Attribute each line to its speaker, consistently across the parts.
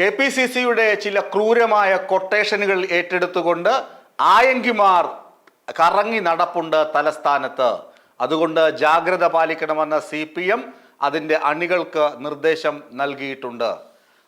Speaker 1: K P C സിയുടെ ചില ക്രൂരമായ കൊട്ടേഷനുകൾ ഏറ്റെടുത്തുകൊണ്ട് ആയങ്കിമാർ കറങ്ങി നടപ്പുണ്ട് തലസ്ഥാനത്ത്. അതുകൊണ്ട് ജാഗ്രത പാലിക്കണമെന്ന സി പി എം അതിന്റെ അണികൾക്ക് നിർദ്ദേശം നൽകിയിട്ടുണ്ട്.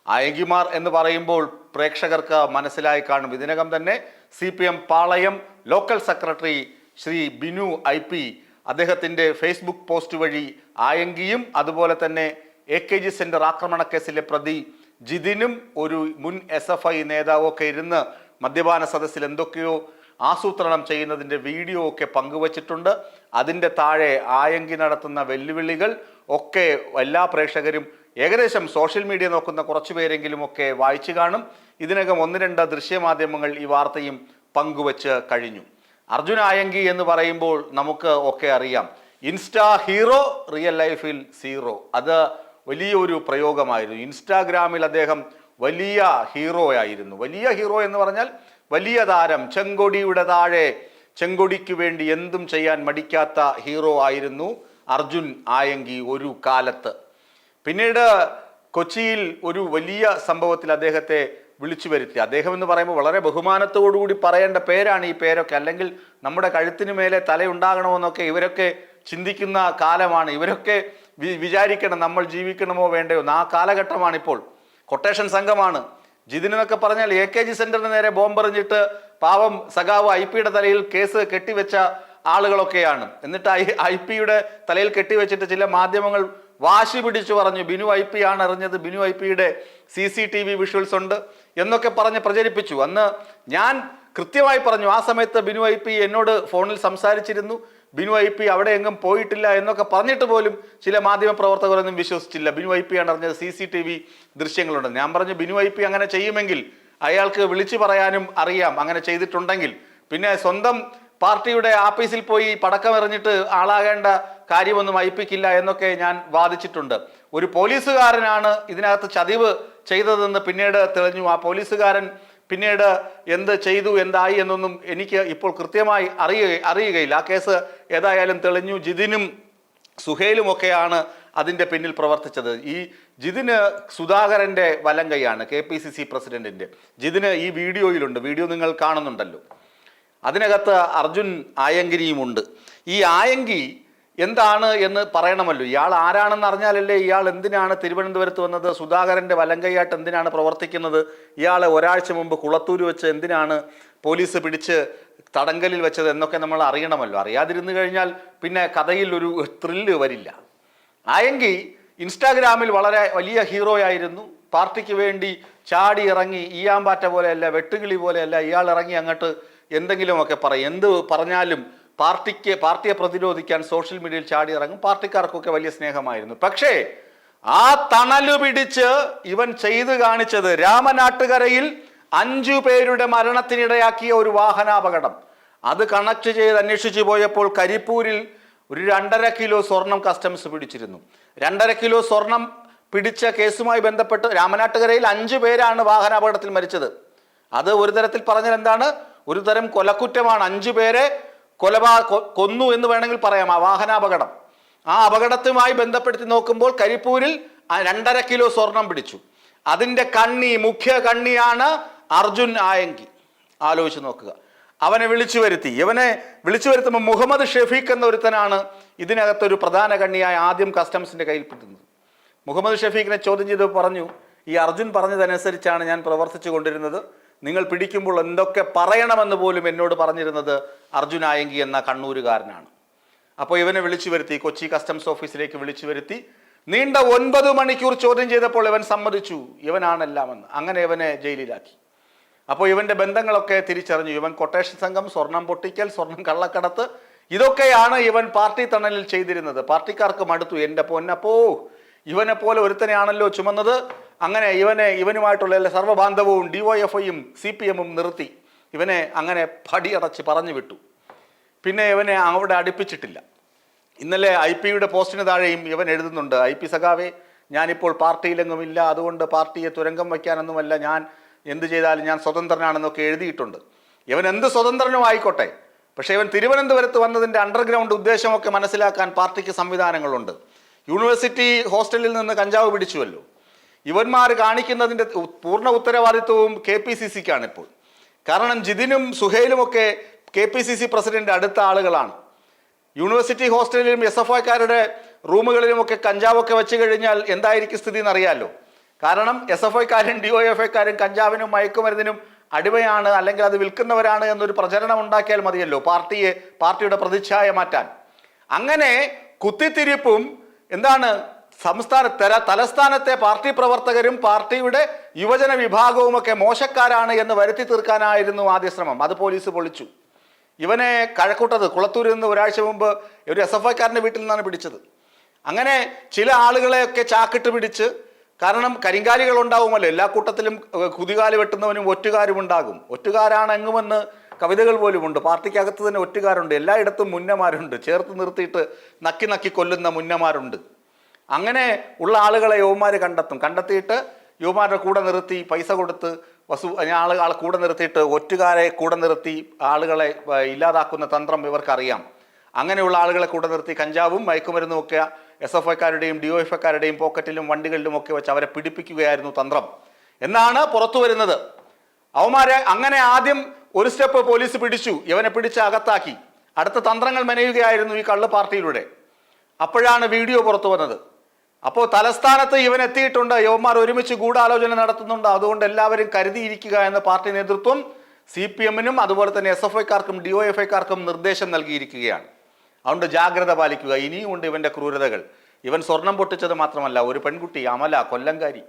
Speaker 1: ആയങ്കിമാർ എന്ന് പറയുമ്പോൾ പ്രേക്ഷകർക്ക് മനസ്സിലായി കാണും. ഇതിനകം തന്നെ C P M Palayam local secretary Shri Binu I P അദ്ദേഹത്തിന്റെ ഫേസ്ബുക്ക് പോസ്റ്റ് വഴി ആയങ്കിയും അതുപോലെ തന്നെ എ കെ ജി സെന്റർ ആക്രമണ കേസിലെ പ്രതി ജിതിനും ഒരു മുൻ എസ് എഫ് ഐ നേതാവും ഒക്കെ ഇരുന്ന് മദ്യപാന സദസ്സിൽ എന്തൊക്കെയോ ആസൂത്രണം ചെയ്യുന്നതിന്റെ വീഡിയോ ഒക്കെ പങ്കുവച്ചിട്ടുണ്ട്. അതിന്റെ താഴെ ആയങ്കി നടത്തുന്ന വെല്ലുവിളികൾ ഒക്കെ എല്ലാ പ്രേക്ഷകരും ഏകദേശം സോഷ്യൽ മീഡിയ നോക്കുന്ന കുറച്ചു പേരെങ്കിലും ഒക്കെ വായിച്ചു കാണും. ഇതിനകം ഒന്ന് രണ്ട് ദൃശ്യമാധ്യമങ്ങൾ ഈ വാർത്തയും പങ്കുവച്ച് കഴിഞ്ഞു. അർജുൻ ആയങ്കി എന്ന് പറയുമ്പോൾ നമുക്ക് ഒക്കെ അറിയാം. ഇൻസ്റ്റാ ഹീറോ റിയൽ ലൈഫിൽ സീറോ. അത് വലിയൊരു പ്രയോഗമായിരുന്നു. ഇൻസ്റ്റാഗ്രാമിൽ അദ്ദേഹം വലിയ ഹീറോ ആയിരുന്നു വലിയ ഹീറോ എന്ന് പറഞ്ഞാൽ വലിയ താരം ചെങ്കൊടിയുടെ താഴെ ചെങ്കൊടിക്ക് വേണ്ടി എന്തും ചെയ്യാൻ മടിക്കാത്ത ഹീറോ ആയിരുന്നു അർജുൻ ആയങ്കി ഒരു കാലത്ത്. പിന്നീട് കൊച്ചിയിൽ ഒരു വലിയ സംഭവത്തിൽ അദ്ദേഹത്തെ വിളിച്ചു വരുത്തി. അദ്ദേഹം എന്ന് പറയുമ്പോൾ വളരെ ബഹുമാനത്തോടുകൂടി പറയേണ്ട പേരാണ് ഈ പേരൊക്കെ. അല്ലെങ്കിൽ നമ്മുടെ കഴുത്തിന് മേലെ തലയുണ്ടാകണമെന്നൊക്കെ ഇവരൊക്കെ ചിന്തിക്കുന്ന കാലമാണ്. ഇവരൊക്കെ വിചാരിക്കണം നമ്മൾ ജീവിക്കണമോ വേണ്ടയോ. ആ കാലഘട്ടമാണിപ്പോൾ. കൊട്ടേഷൻ സംഘമാണ്. ജിതിനെന്നൊക്കെ പറഞ്ഞാൽ എ കെ ജി സെന്ററിന് നേരെ ബോംബെറിഞ്ഞിട്ട് പാവം സഖാവ് ഐ പിയുടെ തലയിൽ കേസ് കെട്ടിവെച്ച ആളുകളൊക്കെയാണ്. എന്നിട്ട് ഐ ഐ പിയുടെ തലയിൽ കെട്ടിവെച്ചിട്ട് ചില മാധ്യമങ്ങൾ വാശി പിടിച്ചു പറഞ്ഞു ബിനു ഐ പി ആണ് അറിഞ്ഞത് ബിനു ഐ പിയുടെ C C T V visuals ഉണ്ട് എന്നൊക്കെ പറഞ്ഞ് പ്രചരിപ്പിച്ചു. അന്ന് ഞാൻ കൃത്യമായി പറഞ്ഞു ആ സമയത്ത് ബിനു ഐ പി എന്നോട് ഫോണിൽ സംസാരിച്ചിരുന്നു. ബിനു ഐ പി അവിടെ എങ്ങും പോയിട്ടില്ല എന്നൊക്കെ പറഞ്ഞിട്ട് പോലും ചില മാധ്യമ പ്രവർത്തകരൊന്നും വിശ്വസിച്ചില്ല. ബിനു ഐ പി അറിഞ്ഞത് സി സി ടി വി ദൃശ്യങ്ങളുണ്ട്. ഞാൻ പറഞ്ഞു ബിനു ഐ പി അങ്ങനെ ചെയ്യുമെങ്കിൽ അയാൾക്ക് വിളിച്ചു പറയാനും അറിയാം. അങ്ങനെ ചെയ്തിട്ടുണ്ടെങ്കിൽ. പിന്നെ സ്വന്തം പാർട്ടിയുടെ ആഫീസിൽ പോയി പടക്കം എറിഞ്ഞിട്ട് ആളാകേണ്ട കാര്യമൊന്നും അയപ്പിക്കില്ല എന്നൊക്കെ ഞാൻ വാദിച്ചിട്ടുണ്ട്. ഒരു പോലീസുകാരനാണ് ഇതിനകത്ത് ചതിവ് ചെയ്തതെന്ന് പിന്നീട് തെളിഞ്ഞു. ആ പോലീസുകാരൻ പിന്നീട് എന്ത് ചെയ്തു എന്തായി എന്നൊന്നും എനിക്ക് ഇപ്പോൾ കൃത്യമായി അറിയ അറിയുകയില്ല. ആ കേസ് ഏതായാലും തെളിഞ്ഞു. ജിതിനും സുഹേലും ഒക്കെയാണ് അതിന്റെ പിന്നിൽ പ്രവർത്തിച്ചത്. ഈ ജിതിന് സുധാകരന്റെ വലം കൈയാണ് കെ പി സി സി പ്രസിഡന്റിന്റെ ജിതിന് ഈ വീഡിയോയിലുണ്ട്. വീഡിയോ നിങ്ങൾ കാണുന്നുണ്ടല്ലോ. അതിനകത്ത് അർജുൻ ആയങ്കിരിയുമുണ്ട്. ഈ ആയങ്കി എന്താണ് എന്ന് പറയണമല്ലോ. ഇയാൾ ആരാണെന്ന് അറിഞ്ഞാലല്ലേ ഇയാൾ എന്തിനാണ് തിരുവനന്തപുരത്ത് വന്നത്? സുധാകരന്റെ വലങ്കയായിട്ട് എന്തിനാണ് പ്രവർത്തിക്കുന്നത്? ഇയാളെ ഒരാഴ്ച മുമ്പ് കുളത്തൂര് വെച്ച് എന്തിനാണ് പോലീസ് പിടിച്ച് തടങ്കലിൽ വെച്ചത് എന്നൊക്കെ നമ്മൾ അറിയണമല്ലോ. അറിയാതിരുന്നു കഴിഞ്ഞാൽ പിന്നെ കഥയിൽ ഒരു ത്രില്ല് വരില്ല. ആയെങ്കിൽ ഇൻസ്റ്റാഗ്രാമിൽ വളരെ വലിയ ഹീറോ ആയിരുന്നു. പാർട്ടിക്ക് വേണ്ടി ചാടി ഇറങ്ങി ഈയാമ്പാറ്റ പോലെയല്ല വെട്ടുകിളി പോലെയല്ല ഇയാൾ ഇറങ്ങി അങ്ങോട്ട് എന്തെങ്കിലുമൊക്കെ പറയും. എന്ത് പറഞ്ഞാലും പാർട്ടിക്ക് പാർട്ടിയെ പ്രതിരോധിക്കാൻ സോഷ്യൽ മീഡിയയിൽ ചാടി ഇറങ്ങും പാർട്ടിക്കാർക്കൊക്കെ വലിയ സ്നേഹമായിരുന്നു. പക്ഷേ ആ തണലു പിടിച്ച് ഇവൻ ചെയ്തു കാണിച്ചത് രാമനാട്ടുകരയിൽ അഞ്ചു പേരുടെ മരണത്തിനിടയാക്കിയ ഒരു വാഹനാപകടം. അത് കണക്ട് ചെയ്ത് അന്വേഷിച്ചു പോയപ്പോൾ കരിപ്പൂരിൽ ഒരു രണ്ടര കിലോ സ്വർണം കസ്റ്റംസ് പിടിച്ചിരുന്നു. രണ്ടര കിലോ സ്വർണം പിടിച്ച കേസുമായി ബന്ധപ്പെട്ട് രാമനാട്ടുകരയിൽ അഞ്ചു പേരാണ് വാഹനാപകടത്തിൽ മരിച്ചത്. അത് ഒരു തരത്തിൽ പറഞ്ഞാൽ എന്താണ്? ഒരു തരം കൊലക്കുറ്റമാണ്. അഞ്ചു പേരെ കൊലപാ കൊന്നു എന്ന് വേണമെങ്കിൽ പറയാം ആ വാഹനാപകടം. ആ അപകടത്തുമായി ബന്ധപ്പെടുത്തി നോക്കുമ്പോൾ കരിപ്പൂരിൽ രണ്ടര കിലോ സ്വർണം പിടിച്ചു. അതിന്റെ കണ്ണി മുഖ്യ കണ്ണിയാണ് അർജുൻ ആയങ്കി ആലോചിച്ച് നോക്കുക. അവനെ വിളിച്ചു വരുത്തി. ഇവനെ വിളിച്ചു വരുത്തുമ്പോൾ മുഹമ്മദ് ഷെഫീഖ് എന്ന ഒരുത്തനാണ് ഇതിനകത്തൊരു പ്രധാന കണ്ണിയായ ആദ്യം കസ്റ്റംസിന്റെ കയ്യിൽ പെട്ടുന്നത് മുഹമ്മദ് ഷെഫീഖിനെ ചോദ്യം ചെയ്ത് പറഞ്ഞു ഈ അർജുൻ പറഞ്ഞതനുസരിച്ചാണ് ഞാൻ പ്രവർത്തിച്ചു കൊണ്ടിരുന്നത്. നിങ്ങൾ പിടിക്കുമ്പോൾ എന്തൊക്കെ പറയണമെന്ന് പോലും എന്നോട് പറഞ്ഞിരുന്നത് അർജുനായങ്കി എന്ന കണ്ണൂരുകാരനാണ്. അപ്പോൾ ഇവനെ വിളിച്ചു വരുത്തി കൊച്ചി കസ്റ്റംസ് ഓഫീസിലേക്ക് വിളിച്ചു വരുത്തി. നീണ്ട ഒൻപത് മണിക്കൂർ ചോദ്യം ചെയ്തപ്പോൾ ഇവൻ സമ്മതിച്ചു. ഇവനാണെല്ലാമെന്ന്. അങ്ങനെ ഇവനെ ജയിലിലാക്കി. അപ്പോൾ ഇവന്റെ ബന്ധങ്ങളൊക്കെ തിരിച്ചറിഞ്ഞു. ഇവൻ കൊട്ടേഷൻ സംഘം സ്വർണം പൊട്ടിക്കൽ സ്വർണം കള്ളക്കടത്ത് ഇതൊക്കെയാണ് ഇവൻ പാർട്ടി തണലിൽ ചെയ്തിരുന്നത്. പാർട്ടിക്കാർക്ക് മടുത്തു. എന്റെ പൊന്നപ്പോ ഇവനെ പോലെ ഒരുത്തനെയാണല്ലോ ചുമന്നത്. അങ്ങനെ ഇവനെ ഇവനുമായിട്ടുള്ള എല്ലാ സർവബാന്ധവവും ഐയും സി പി എമ്മും നിർത്തി. ഇവനെ അങ്ങനെ പടിയടച്ച് പറഞ്ഞു വിട്ടു. പിന്നെ ഇവനെ അവിടെ അടുപ്പിച്ചിട്ടില്ല. ഇന്നലെ ഐ പിയുടെ പോസ്റ്റിന് താഴെയും ഇവൻ എഴുതുന്നുണ്ട് ഐ പി സഖാവേ ഞാനിപ്പോൾ പാർട്ടിയിലെങ്ങുമില്ല. അതുകൊണ്ട് പാർട്ടിയെ തുരങ്കം വയ്ക്കാനൊന്നുമല്ല. ഞാൻ എന്ത് ചെയ്താലും ഞാൻ സ്വതന്ത്രനാണെന്നൊക്കെ എഴുതിയിട്ടുണ്ട്. ഇവൻ എന്ത് സ്വതന്ത്രനും ആയിക്കോട്ടെ പക്ഷേ ഇവൻ തിരുവനന്തപുരത്ത് വന്നതിന്റെ അണ്ടർഗ്രൗണ്ട് ഉദ്ദേശമൊക്കെ മനസ്സിലാക്കാൻ പാർട്ടിക്ക് സംവിധാനങ്ങളുണ്ട്. യൂണിവേഴ്സിറ്റി ഹോസ്റ്റലിൽ നിന്ന് കഞ്ചാവ് പിടിച്ചുവല്ലോ. ഇവന്മാർ കാണിക്കുന്നതിന്റെ പൂർണ ഉത്തരവാദിത്വവും കെ പി സി സിക്കാണ് ഇപ്പോൾ. കാരണം ജിതിനും സുഹൈലും ഒക്കെ K P C C president അടുത്ത ആളുകളാണ്. യൂണിവേഴ്സിറ്റി ഹോസ്റ്റലിലും എസ് എഫ് ഐക്കാരുടെ റൂമുകളിലുമൊക്കെ കഞ്ചാവൊക്കെ വെച്ച് കഴിഞ്ഞാൽ എന്തായിരിക്കും സ്ഥിതി എന്നറിയാലോ? കാരണം എസ് എഫ് ഐക്കാരും ഡി ഒ എഫ് ഐക്കാരും കഞ്ചാവിനും മയക്കുമരുന്നിനും അടിമയാണ് അല്ലെങ്കിൽ അത് വിൽക്കുന്നവരാണ് എന്നൊരു പ്രചരണം ഉണ്ടാക്കിയാൽ മതിയല്ലോ പാർട്ടിയെ പാർട്ടിയുടെ പ്രതിച്ഛായ മാറ്റാൻ. അങ്ങനെ കുത്തിത്തിരിപ്പും എന്താണ് സംസ്ഥാന തല തലസ്ഥാനത്തെ പാർട്ടി പ്രവർത്തകരും പാർട്ടിയുടെ യുവജന വിഭാഗവുമൊക്കെ മോശക്കാരാണ് എന്ന് വരുത്തി തീർക്കാനായിരുന്നു ആദ്യ ശ്രമം. അത് പോലീസ് പൊളിച്ചു. ഇവനെ കഴക്കൂട്ടത് കുളത്തൂരിൽ നിന്ന് ഒരാഴ്ച മുമ്പ് ഒരു എസ് എഫ് ഐക്കാരന്റെ വീട്ടിൽ നിന്നാണ് പിടിച്ചത്. അങ്ങനെ ചില ആളുകളെയൊക്കെ ചാക്കിട്ട് പിടിച്ച് കാരണം കരിങ്കാലികൾ ഉണ്ടാവുമല്ലോ എല്ലാ കൂട്ടത്തിലും കുതികാൽ വെട്ടുന്നവനും ഒറ്റുകാരും ഉണ്ടാകും ഒറ്റുകാരാണ് എങ്ങുമെന്ന് കവിതകൾ പോലുമുണ്ട്. പാർട്ടിക്കകത്ത് തന്നെ ഒറ്റുകാരുണ്ട്. എല്ലായിടത്തും മുന്നമാരുണ്ട്. ചേർത്ത് നിർത്തിയിട്ട് നക്കി നക്കി കൊല്ലുന്ന മുന്നമാരുണ്ട്. അങ്ങനെ ഉള്ള ആളുകളെ യുവമാർ കണ്ടെത്തും. കണ്ടെത്തിയിട്ട് യുവമാരുടെ കൂടെ നിർത്തി പൈസ കൊടുത്ത് വസു ആൾ കൂടെ നിർത്തിയിട്ട് ഒറ്റുകാരെ കൂടെ നിർത്തി ആളുകളെ ഇല്ലാതാക്കുന്ന തന്ത്രം ഇവർക്കറിയാം. അങ്ങനെയുള്ള ആളുകളെ കൂടെ നിർത്തി കഞ്ചാവും മയക്കുമരുന്നും ഒക്കെ എസ് എഫ് ഐക്കാരുടെയും ഡി എഫ് ഐക്കാരുടെയും പോക്കറ്റിലും വണ്ടികളിലും ഒക്കെ വെച്ച് അവരെ പിടിപ്പിക്കുകയായിരുന്നു തന്ത്രം. എന്നാണ് പുറത്തു വരുന്നത്. അവന്മാരെ അങ്ങനെ ആദ്യം ഒരു സ്റ്റെപ്പ് പോലീസ് പിടിച്ചു. ഇവനെ പിടിച്ച് അകത്താക്കി. അടുത്ത തന്ത്രങ്ങൾ മെനയുകയായിരുന്നു ഈ കള്ള് പാർട്ടിയിലൂടെ. അപ്പോഴാണ് വീഡിയോ പുറത്തു വന്നത്. അപ്പോൾ തലസ്ഥാനത്ത് ഇവൻ എത്തിയിട്ടുണ്ട്. യുവന്മാർ ഒരുമിച്ച് ഗൂഢാലോചന നടത്തുന്നുണ്ട്. അതുകൊണ്ട് എല്ലാവരും കരുതിയിരിക്കുക എന്ന് പാർട്ടി നേതൃത്വം സി പി എമ്മിനും അതുപോലെ തന്നെ എസ് എഫ് ഐക്കാർക്കും ഡി ഒ എഫ് ഐക്കാർക്കും നിർദ്ദേശം നൽകിയിരിക്കുകയാണ്. അതുകൊണ്ട് ജാഗ്രത പാലിക്കുക. ഇനിയും ഉണ്ട് ഇവന്റെ ക്രൂരതകൾ. ഇവൻ സ്വർണം പൊട്ടിച്ചത് മാത്രമല്ല ഒരു പെൺകുട്ടി അമല കൊല്ലങ്കാരി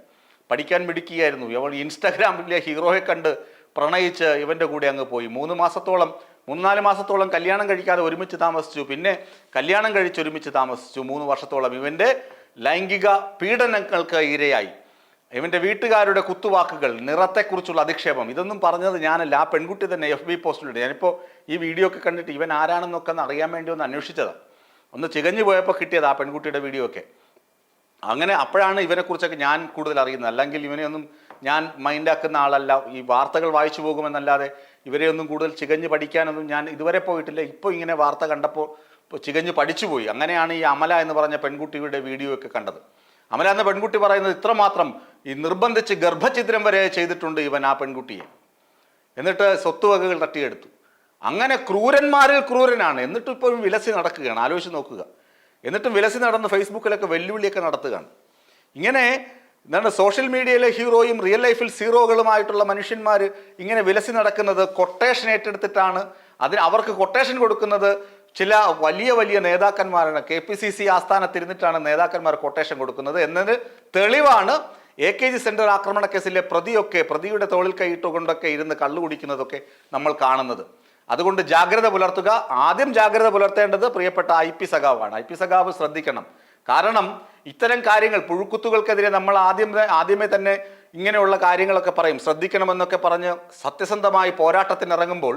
Speaker 1: പഠിക്കാൻ മിടുക്കിയായിരുന്നു. ഇവൾ ഇൻസ്റ്റാഗ്രാമിലെ ഹീറോയെ കണ്ട് പ്രണയിച്ച് ഇവന്റെ കൂടെ അങ്ങ് പോയി. മൂന്ന് മാസത്തോളം മൂന്നാൽ മാസത്തോളം കല്യാണം കഴിക്കാതെ ഒരുമിച്ച് താമസിച്ചു. പിന്നെ കല്യാണം കഴിച്ച് ഒരുമിച്ച് താമസിച്ചു. മൂന്ന് വർഷത്തോളം ഇവന്റെ ലൈംഗിക പീഡനങ്ങൾക്ക് ഇരയായി. ഇവന്റെ വീട്ടുകാരുടെ കുത്തുവാക്കുകൾ നിറത്തെക്കുറിച്ചുള്ള അധിക്ഷേപം ഇതൊന്നും പറഞ്ഞത് ഞാനല്ല. ആ പെൺകുട്ടി തന്നെ എഫ് ബി പോസ്റ്റിലുണ്ട് ഞാനിപ്പോൾ ഈ വീഡിയോ ഒക്കെ കണ്ടിട്ട് ഇവൻ ആരാണെന്നൊക്കെ ഒന്ന് അറിയാൻ വേണ്ടി ഒന്ന് അന്വേഷിച്ചതാണ് ഒന്ന് ചികഞ്ഞു പോയപ്പോൾ കിട്ടിയത് ആ പെൺകുട്ടിയുടെ വീഡിയോ ഒക്കെ അങ്ങനെ അപ്പോഴാണ് ഇവനെക്കുറിച്ചൊക്കെ ഞാൻ കൂടുതൽ അറിയുന്നത്. അല്ലെങ്കിൽ ഇവനെയൊന്നും ഞാൻ മൈൻഡാക്കുന്ന ആളല്ല. ഈ വാർത്തകൾ വായിച്ചു പോകുമെന്നല്ലാതെ ഇവരെയൊന്നും കൂടുതൽ ചികഞ്ഞ് പഠിക്കാനൊന്നും ഞാൻ ഇതുവരെ പോയിട്ടില്ല. ഇപ്പോൾ ഇങ്ങനെ വാർത്ത കണ്ടപ്പോൾ ചികഞ്ഞ് പഠിച്ചുപോയി. അങ്ങനെയാണ് ഈ അമല എന്ന് പറഞ്ഞ പെൺകുട്ടിയുടെ വീഡിയോ ഒക്കെ കണ്ടത്. അമല എന്ന പെൺകുട്ടി പറയുന്നത് ഇത്രമാത്രം ഈ നിർബന്ധിച്ച് ഗർഭചിത്രം വരെ ചെയ്തിട്ടുണ്ട് ഇവൻ ആ പെൺകുട്ടിയെ. എന്നിട്ട് സ്വത്തുവകകൾ തട്ടിയെടുത്തു. അങ്ങനെ ക്രൂരന്മാരിൽ ക്രൂരനാണ്. എന്നിട്ടും ഇപ്പോഴും വിലസി നടക്കുകയാണ്. ആലോചിച്ച് നോക്കുക. എന്നിട്ടും വിലസി നടന്ന് ഫേസ്ബുക്കിലൊക്കെ വെല്ലുവിളിയൊക്കെ നടത്തുകയാണ്. ഇങ്ങനെ എന്താണ് സോഷ്യൽ മീഡിയയിലെ ഹീറോയും റിയൽ ലൈഫിൽ സീറോകളുമായിട്ടുള്ള മനുഷ്യന്മാർ ഇങ്ങനെ വിലസി നടക്കുന്നത് കൊട്ടേഷൻ ഏറ്റെടുത്തിട്ടാണ്. അതിന് അവർക്ക് കൊട്ടേഷൻ കൊടുക്കുന്നത് ചില വലിയ വലിയ നേതാക്കന്മാരാണ് കെ പി സി സി ആസ്ഥാനത്തിരുന്നിട്ടാണ് നേതാക്കന്മാർ കൊട്ടേഷൻ കൊടുക്കുന്നത്. എന്നതിന് തെളിവാണ്. എ കെ ജി സെന്റർ ആക്രമണ കേസിലെ പ്രതിയൊക്കെ പ്രതിയുടെ തോളിൽ കൈയിട്ടുകൊണ്ടൊക്കെ ഇരുന്ന് കള്ളു കുടിക്കുന്നതൊക്കെ നമ്മൾ കാണുന്നത്. അതുകൊണ്ട് ജാഗ്രത പുലർത്തുക. ആദ്യം ജാഗ്രത പുലർത്തേണ്ടത് പ്രിയപ്പെട്ട ഐ പി സഖാവാണ്. ഐ പി സഖാവ് ശ്രദ്ധിക്കണം. കാരണം ഇത്തരം കാര്യങ്ങൾ പുഴുക്കുത്തുകൾക്കെതിരെ നമ്മൾ ആദ്യം ആദ്യമേ തന്നെ ഇങ്ങനെയുള്ള കാര്യങ്ങളൊക്കെ പറയും. ശ്രദ്ധിക്കണമെന്നൊക്കെ പറഞ്ഞ് സത്യസന്ധമായി പോരാട്ടത്തിനിറങ്ങുമ്പോൾ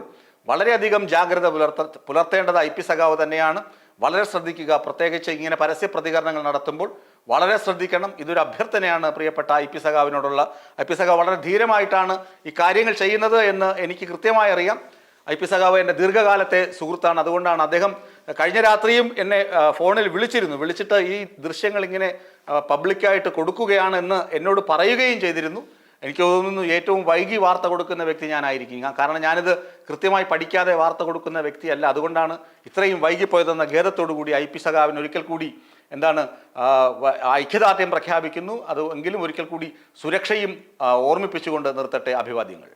Speaker 1: വളരെയധികം ജാഗ്രത പുലർത്ത പുലർത്തേണ്ടത് ഐ പി സഖാവ് തന്നെയാണ്. വളരെ ശ്രദ്ധിക്കുക. പ്രത്യേകിച്ച് ഇങ്ങനെ പരസ്യ പ്രതികരണങ്ങൾ നടത്തുമ്പോൾ വളരെ ശ്രദ്ധിക്കണം. ഇതൊരു അഭ്യർത്ഥനയാണ് പ്രിയപ്പെട്ട ഐ പി സഖാവിനോടുള്ള. ഐ പി സഖാവ് വളരെ ധീരമായിട്ടാണ് ഈ കാര്യങ്ങൾ ചെയ്യുന്നത് എന്ന് എനിക്ക് കൃത്യമായി അറിയാം. ഐ പി സഖാവ് എന്റെ ദീർഘകാലത്തെ സുഹൃത്താണ്. അതുകൊണ്ടാണ് അദ്ദേഹം കഴിഞ്ഞ രാത്രിയും എന്നെ ഫോണിൽ വിളിച്ചിരുന്നു. വിളിച്ചിട്ട് ഈ ദൃശ്യങ്ങൾ ഇങ്ങനെ പബ്ലിക്കായിട്ട് കൊടുക്കുകയാണെന്ന് എന്നോട് പറയുകയും ചെയ്തിരുന്നു. എനിക്ക് തോന്നുന്നു ഏറ്റവും വൈകി വാർത്ത കൊടുക്കുന്ന വ്യക്തി ഞാനായിരിക്കും. കാരണം ഞാനിത് കൃത്യമായി പഠിക്കാതെ വാർത്ത കൊടുക്കുന്ന വ്യക്തിയല്ല. അതുകൊണ്ടാണ് ഇത്രയും വൈകിപ്പോയതെന്ന ഖേദത്തോടു കൂടി ഐ പി സഖാവിന് ഒരിക്കൽ കൂടി എന്താണ് ഐക്യദാർഢ്യം പ്രഖ്യാപിക്കുന്നു. അത് എങ്കിലും ഒരിക്കൽ കൂടി സുരക്ഷയും ഓർമ്മിപ്പിച്ചുകൊണ്ട് നിർത്തട്ടെ അഭിവാദ്യങ്ങൾ.